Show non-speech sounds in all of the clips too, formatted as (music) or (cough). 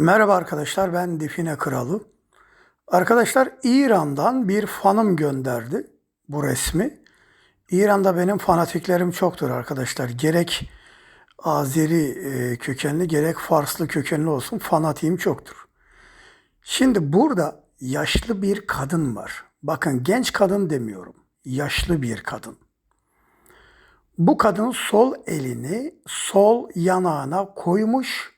Merhaba arkadaşlar ben Define Kralı. Arkadaşlar İran'dan bir fanım gönderdi bu resmi. İran'da benim fanatiklerim çoktur arkadaşlar. Gerek Azeri e, kökenli gerek Farslı kökenli olsun fanatiğim çoktur. Şimdi burada yaşlı bir kadın var. Bakın genç kadın demiyorum. Yaşlı bir kadın. Bu kadın sol elini sol yanağına koymuş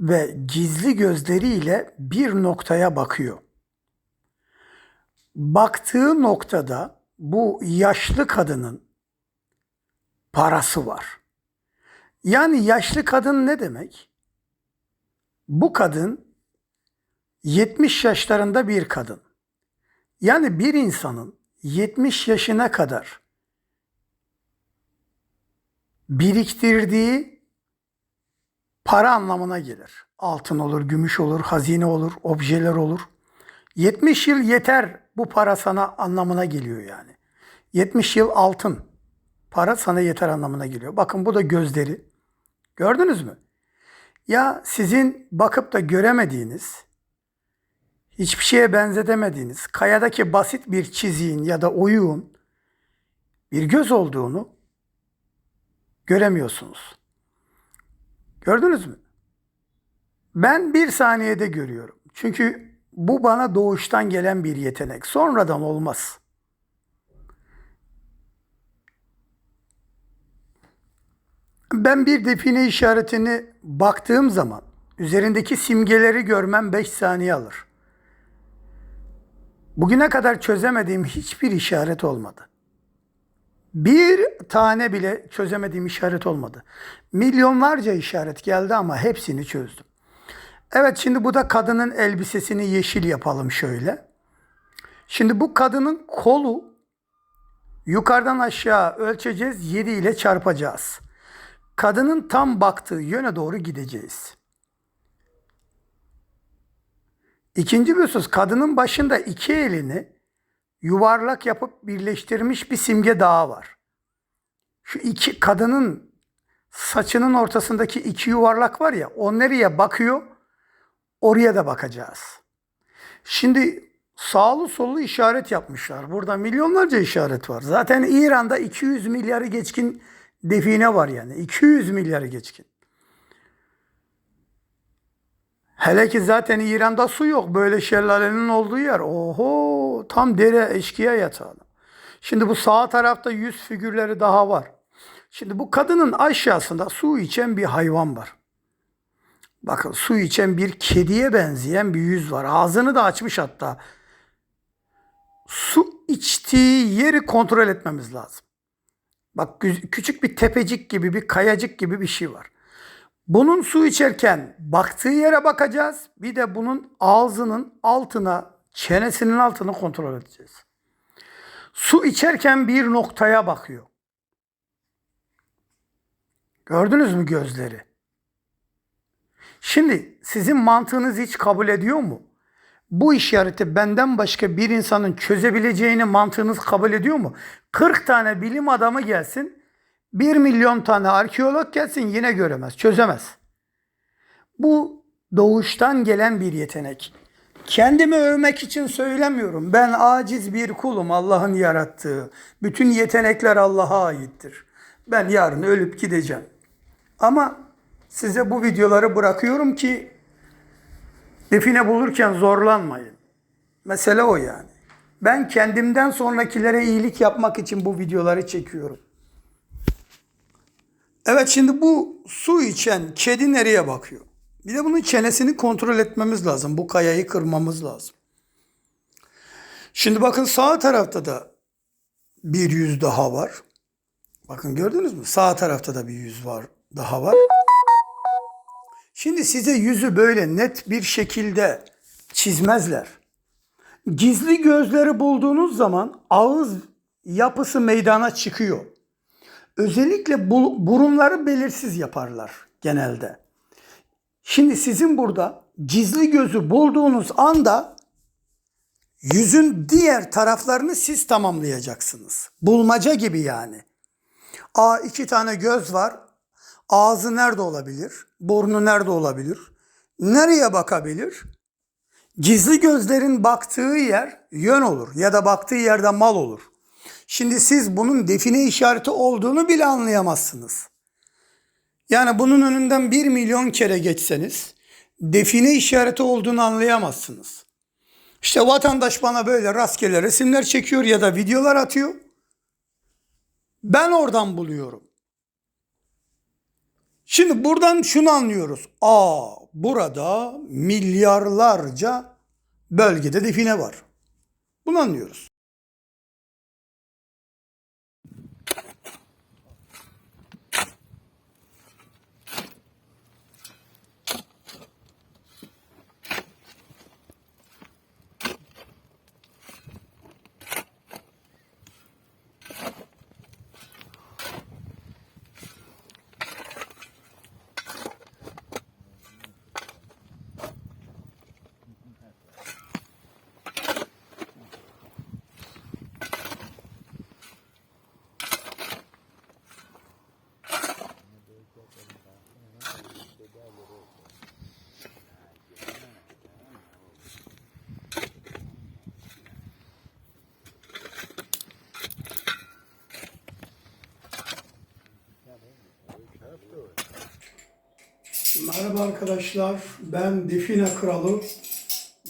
ve gizli gözleriyle bir noktaya bakıyor. Baktığı noktada bu yaşlı kadının parası var. Yani yaşlı kadın ne demek? Bu kadın 70 yaşlarında bir kadın. Yani bir insanın 70 yaşına kadar biriktirdiği para anlamına gelir. Altın olur, gümüş olur, hazine olur, objeler olur. 70 yıl yeter bu para sana anlamına geliyor yani. 70 yıl altın para sana yeter anlamına geliyor. Bakın bu da gözleri. Gördünüz mü? Ya sizin bakıp da göremediğiniz, hiçbir şeye benzetemediğiniz, kayadaki basit bir çiziğin ya da oyuğun bir göz olduğunu göremiyorsunuz. Gördünüz mü? Ben bir saniyede görüyorum. Çünkü bu bana doğuştan gelen bir yetenek. Sonradan olmaz. Ben bir define işaretini baktığım zaman üzerindeki simgeleri görmem 5 saniye alır. Bugüne kadar çözemediğim hiçbir işaret olmadı. Bir tane bile çözemediğim işaret olmadı. Milyonlarca işaret geldi ama hepsini çözdüm. Evet şimdi bu da kadının elbisesini yeşil yapalım şöyle. Şimdi bu kadının kolu yukarıdan aşağı ölçeceğiz 7 ile çarpacağız. Kadının tam baktığı yöne doğru gideceğiz. İkinci bir husus kadının başında iki elini yuvarlak yapıp birleştirmiş bir simge daha var. Şu iki kadının saçının ortasındaki iki yuvarlak var ya o nereye bakıyor oraya da bakacağız. Şimdi sağlı sollu işaret yapmışlar. Burada milyonlarca işaret var. Zaten İran'da 200 milyarı geçkin define var yani. 200 milyarı geçkin. Hele ki zaten İran'da su yok. Böyle şelalenin olduğu yer. Oho tam dere eşkıya yatağı. Şimdi bu sağ tarafta yüz figürleri daha var. Şimdi bu kadının aşağısında su içen bir hayvan var. Bakın su içen bir kediye benzeyen bir yüz var. Ağzını da açmış hatta. Su içtiği yeri kontrol etmemiz lazım. Bak küçük bir tepecik gibi, bir kayacık gibi bir şey var. Bunun su içerken baktığı yere bakacağız. Bir de bunun ağzının altına, çenesinin altını kontrol edeceğiz. Su içerken bir noktaya bakıyor. Gördünüz mü gözleri? Şimdi sizin mantığınız hiç kabul ediyor mu? Bu işareti benden başka bir insanın çözebileceğini mantığınız kabul ediyor mu? 40 tane bilim adamı gelsin, 1 milyon tane arkeolog gelsin yine göremez, çözemez. Bu doğuştan gelen bir yetenek. Kendimi övmek için söylemiyorum. Ben aciz bir kulum Allah'ın yarattığı. Bütün yetenekler Allah'a aittir. Ben yarın ölüp gideceğim. Ama size bu videoları bırakıyorum ki define bulurken zorlanmayın. Mesele o yani. Ben kendimden sonrakilere iyilik yapmak için bu videoları çekiyorum. Evet şimdi bu su içen kedi nereye bakıyor? Bir de bunun çenesini kontrol etmemiz lazım. Bu kayayı kırmamız lazım. Şimdi bakın sağ tarafta da bir yüz daha var. Bakın gördünüz mü? Sağ tarafta da bir yüz var daha var. Şimdi size yüzü böyle net bir şekilde çizmezler. Gizli gözleri bulduğunuz zaman ağız yapısı meydana çıkıyor. Özellikle burunları belirsiz yaparlar genelde. Şimdi sizin burada gizli gözü bulduğunuz anda yüzün diğer taraflarını siz tamamlayacaksınız. Bulmaca gibi yani. A iki tane göz var. Ağzı nerede olabilir? Burnu nerede olabilir? nereye bakabilir? Gizli gözlerin baktığı yer yön olur ya da baktığı yerde mal olur. Şimdi siz bunun define işareti olduğunu bile anlayamazsınız. Yani bunun önünden bir milyon kere geçseniz define işareti olduğunu anlayamazsınız. İşte vatandaş bana böyle rastgele resimler çekiyor ya da videolar atıyor. Ben oradan buluyorum. Şimdi buradan şunu anlıyoruz. Aa burada milyarlarca bölgede define var. Bunu anlıyoruz. Merhaba arkadaşlar. Ben Define Kralı.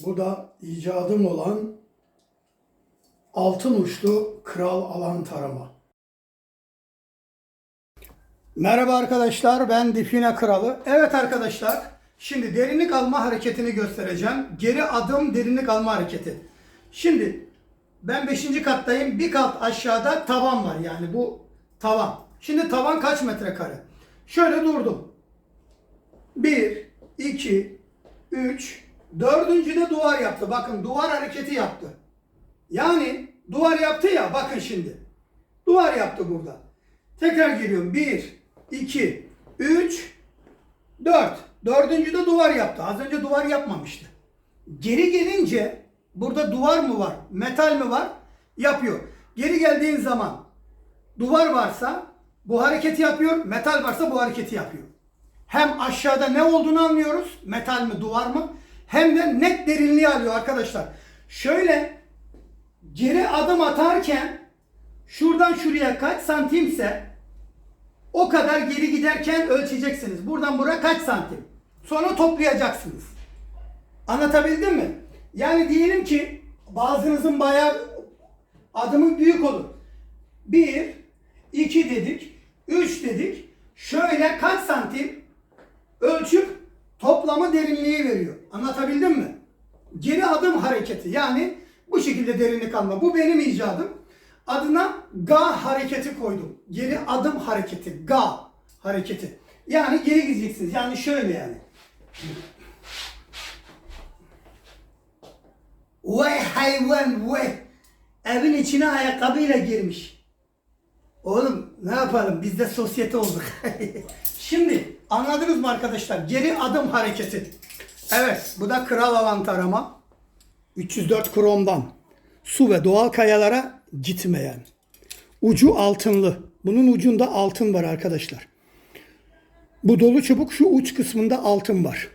Bu da icadım olan altın uçlu kral alan tarama. Merhaba arkadaşlar. Ben Define Kralı. Evet arkadaşlar. Şimdi derinlik alma hareketini göstereceğim. Geri adım derinlik alma hareketi. Şimdi ben 5. kattayım. Bir kat aşağıda tavan var. Yani bu tavan. Şimdi tavan kaç metrekare? Şöyle durdum. 1, 2, 3, dördüncüde duvar yaptı. Bakın duvar hareketi yaptı. Yani duvar yaptı ya bakın şimdi. Duvar yaptı burada. Tekrar geliyorum. 1, 2, 3, 4. Dördüncüde duvar yaptı. Az önce duvar yapmamıştı. Geri gelince burada duvar mı var? Metal mi var? Yapıyor. Geri geldiğin zaman duvar varsa bu hareketi yapıyor. Metal varsa bu hareketi yapıyor. Hem aşağıda ne olduğunu anlıyoruz. Metal mi duvar mı? Hem de net derinliği alıyor arkadaşlar. Şöyle geri adım atarken şuradan şuraya kaç santimse o kadar geri giderken ölçeceksiniz. Buradan buraya kaç santim. Sonra toplayacaksınız. Anlatabildim mi? Yani diyelim ki bazınızın bayağı adımı büyük olur. 1, 2 dedik, 3 dedik. Şöyle kaç santim ölçüp toplamı derinliği veriyor. Anlatabildim mi? Geri adım hareketi. Yani bu şekilde derinlik alma. Bu benim icadım. Adına ga hareketi koydum. Geri adım hareketi. Ga hareketi. Yani geri gideceksiniz. Yani şöyle yani. Vay hayvan vay. Evin içine ayakkabıyla girmiş. Oğlum ne yapalım biz de sosyete olduk. (laughs) Şimdi anladınız mı arkadaşlar? Geri adım hareketi. Evet bu da kral alan tarama. 304 kromdan. Su ve doğal kayalara gitmeyen. Ucu altınlı. Bunun ucunda altın var arkadaşlar. Bu dolu çubuk şu uç kısmında altın var.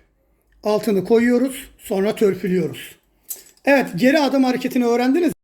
Altını koyuyoruz sonra törpülüyoruz. Evet geri adım hareketini öğrendiniz.